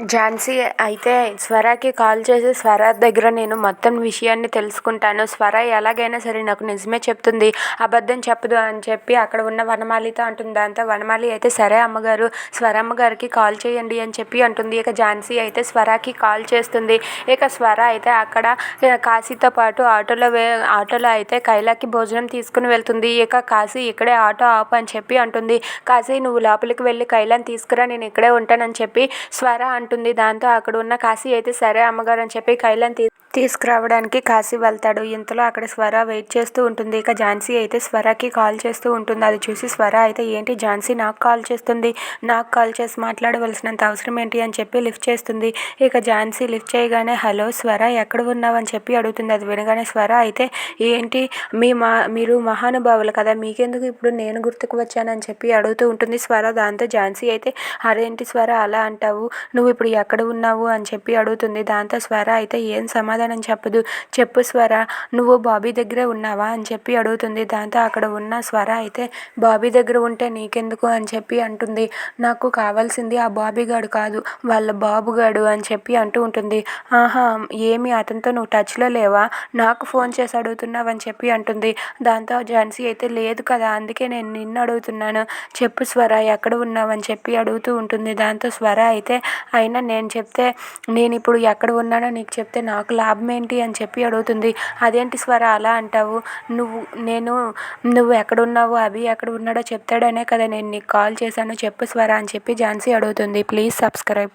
ఝాన్సీ అయితే స్వరాకి కాల్ చేసి స్వర దగ్గర నేను మొత్తం విషయాన్ని తెలుసుకుంటాను. స్వర ఎలాగైనా సరే నాకు నిజమే చెప్తుంది. అబద్ధం చెప్పదు అని చెప్పి అక్కడ ఉన్న వనమాలితో అంటుంది దాంతో వనమాలి అయితే సరే అమ్మగారు స్వరమ్మ గారికి కాల్ చేయండి అని చెప్పి అంటుంది. ఇక ఝాన్సీ అయితే స్వరాకి కాల్ చేస్తుంది. ఇక స్వర అయితే అక్కడ కాశీతో పాటు ఆటోలో వే ఆటోలో అయితే కైలాకి భోజనం తీసుకుని వెళ్తుంది. ఇక కాశీ ఇక్కడే ఆటో ఆపు అని చెప్పి అంటుంది. కాశీ నువ్వు లోపలికి వెళ్ళి కైలాన్ని తీసుకురా నేను ఇక్కడే ఉంటానని చెప్పి స్వర అంటుంది దాంతో అక్కడ ఉన్న కాశీ అయితే సరే అమ్మగారు అని చెప్పి కైలాన్ తీ తీసుకురావడానికి కాశీ వెళ్తాడు. ఇంతలో అక్కడ స్వర వెయిట్ చేస్తూ ఉంటుంది. ఇక ఝాన్సీ అయితే స్వరకి కాల్ చేస్తూ ఉంటుంది. అది చూసి స్వర అయితే ఏంటి ఝాన్సీ నాకు కాల్ చేస్తుంది. నాకు కాల్ చేసి మాట్లాడవలసినంత అవసరం ఏంటి? అని చెప్పి లిఫ్ట్ చేస్తుంది. ఇక ఝాన్సీ లిఫ్ట్ చేయగానే హలో స్వర ఎక్కడ ఉన్నావు? అని చెప్పి అడుగుతుంది. అది వినగానే స్వర అయితే ఏంటి? మీ మా మీరు మహానుభావులు కదా. మీకెందుకు ఇప్పుడు నేను గుర్తుకు వచ్చానని చెప్పి అడుగుతూ ఉంటుంది స్వర. దాంతో ఝాన్సీ అయితే అరేంటి స్వర అలా అంటావు? నువ్వు ఇప్పుడు ఎక్కడ ఉన్నావు? అని చెప్పి అడుగుతుంది. దాంతో స్వర అయితే ఏం సమాధానం చెప్పదు. చెప్పు స్వర నువ్వు బాబీ దగ్గరే ఉన్నావా? అని చెప్పి అడుగుతుంది. దాంతో అక్కడ ఉన్న స్వర అయితే బాబీ దగ్గర ఉంటే నీకెందుకు? అని చెప్పి అంటుంది. నాకు కావాల్సింది ఆ బాబీ గాడు కాదు వాళ్ళ బాబు గాడు అని చెప్పి అంటూ ఉంటుంది. ఆహా ఏమి? అతనితో నువ్వు టచ్లో లేవా? నాకు ఫోన్ చేసి అడుగుతున్నావు అని చెప్పి అంటుంది. దాంతో ఝాన్సీ అయితే లేదు కదా అందుకే నేను నిన్ను అడుగుతున్నాను. చెప్పు స్వర ఎక్కడ ఉన్నావు? అని చెప్పి అడుగుతూ ఉంటుంది. దాంతో స్వర అయితే అయినా నేను చెప్తే నేను ఇప్పుడు ఎక్కడ ఉన్నానో నీకు చెప్తే నాకు లాభం ఏంటి అని చెప్పి అడుగుతుంది. అదేంటి స్వర అలా అంటావు? నువ్వు నేను నువ్వు ఎక్కడ ఉన్నావు అభి ఎక్కడ ఉన్నాడో చెప్తాడనే కదా నేను నీకు కాల్ చేశాను. చెప్పు స్వర అని చెప్పి ఝాన్సీ అడుగుతుంది. Please subscribe.